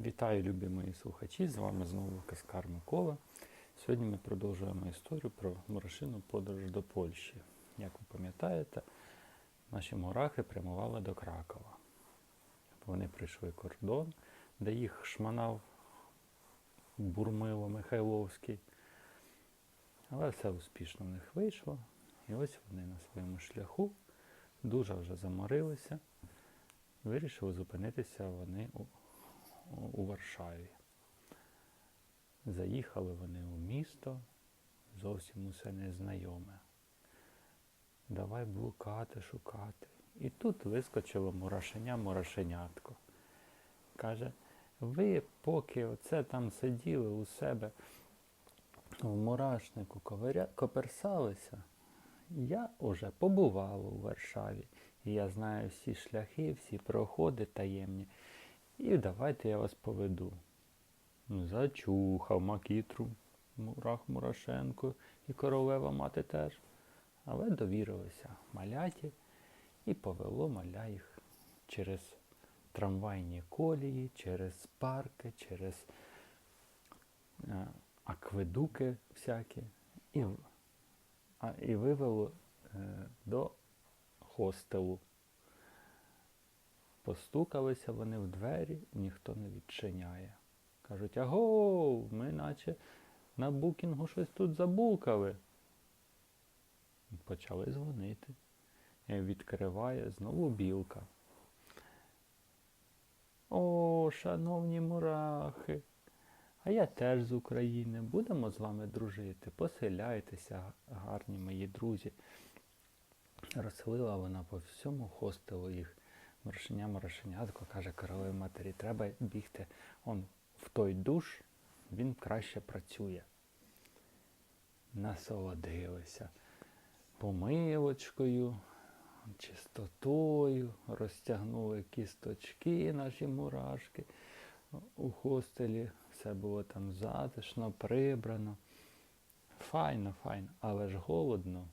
Вітаю, любі мої слухачі! З вами знову Каскар Микола. Сьогодні ми продовжуємо історію про мурашину подорож до Польщі. Як ви пам'ятаєте, наші мурахи прямували до Кракова. Вони прийшли кордон, де їх шманав Бурмило Михайловський. Але все успішно в них вийшло. І ось вони на своєму шляху дуже вже заморилися. Вирішили зупинитися вони у, у Варшаві. Заїхали вони у місто, зовсім усе незнайоме. Давай блукати, шукати. І тут вискочило мурашеня мурашенятко. Каже, ви поки оце там сиділи у себе в мурашнику ковиря... коперсалися, я уже побувала у Варшаві. І я знаю всі шляхи, всі проходи таємні. І давайте я вас поведу. Зачухав Макітру, Мурах Мурашенко і королева мати теж. Але довірилися маляті і повело маля їх через трамвайні колії, через парки, через е, акведуки всякі. І, а, і вивело е, до хостелу. Постукалися вони в двері, ніхто не відчиняє. Кажуть, аго, ми наче на букінгу щось тут забулкали. Почали дзвонити. Відкриває знову білка. О, шановні мурахи, а я теж з України. Будемо з вами дружити. Поселяйтеся, гарні мої друзі. Розселила вона по всьому хостелу їх. Мурашеня, мурашенятко, каже королеві матері, треба бігти он в той душ, він краще працює. Насолодилися помивочкою, чистотою, розтягнули кісточки наші мурашки. У хостелі все було там затишно, прибрано. Файно, файно, але ж голодно.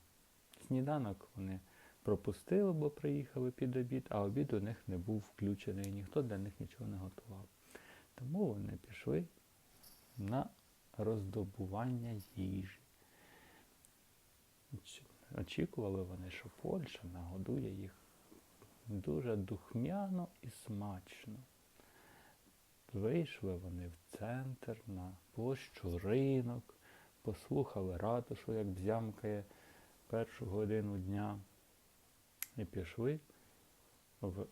Сніданок вони пропустили, бо приїхали під обід, а обід у них не був включений, ніхто для них нічого не готував. Тому вони пішли на роздобування їжі. Очікували вони, що Польща нагодує їх дуже духмяно і смачно. Вийшли вони в центр на площу ринок, послухали ратушу, як дзямкає першу годину дня, і пішли в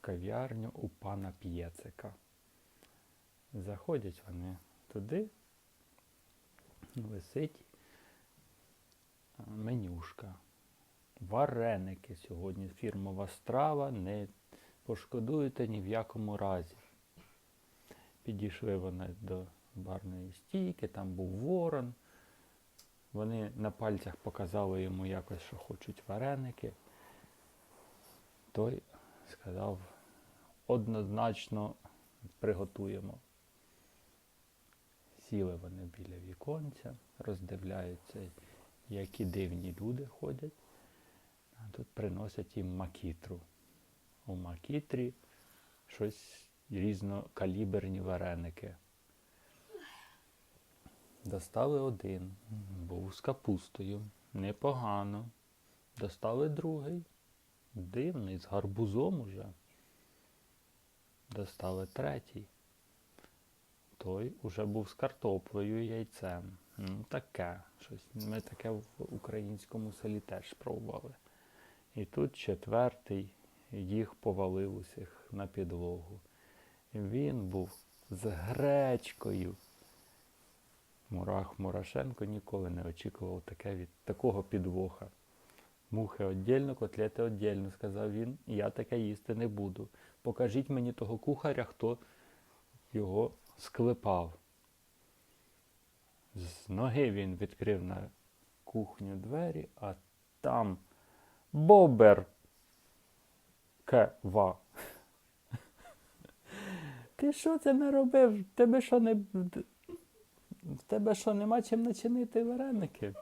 кав'ярню у пана П'єцика. Заходять вони туди, висить е, менюшка. Вареники сьогодні фірмова страва, не пошкодуєте ні в якому разі. Підійшли вони до барної стійки, там був ворон. Вони на пальцях показали йому якось, що хочуть вареники. Той сказав, однозначно приготуємо. Сіли вони біля віконця, роздивляються, які дивні люди ходять. А тут приносять їм макітру. У макітрі щось різнокаліберні вареники. Достали один, був з капустою, непогано. Достали другий, дивний, з гарбузом уже. Достали третій. Той уже був з картоплею і яйцем. Ну, таке щось. Ми таке в українському селі теж пробували. І тут четвертий їх повалив усіх на підлогу. Він був з гречкою. Мурах Мурашенко ніколи не очікував таке від такого підвоха. Мухи віддільно, котлети віддільно, сказав він, я таке їсти не буду. Покажіть мені того кухаря, хто його склепав. З ноги він відкрив на кухню двері, а там бобер кева. Ти що це наробив? Тебе що не. В тебе що, нема чим начинити вареники?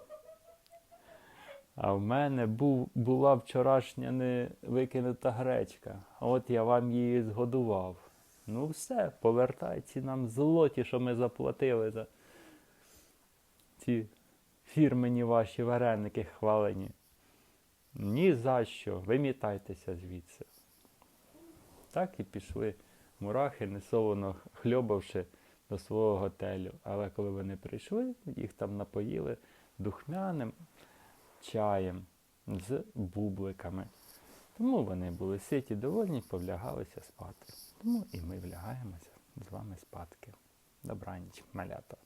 А в мене був, була вчорашня не викинута гречка. А от я вам її згодував. Ну все, повертайте нам злоті, що ми заплатили за ці фірмені ваші вареники хвалені. Ні за що, вимітайтеся звідси. Так і пішли мурахи, несовано хльобавши до свого готелю. Але коли вони прийшли, їх там напоїли духмяним чаєм з бубликами. Тому вони були ситі, довольні, повлягалися спати. Тому і ми влягаємося з вами спадки. Добраніч, малята.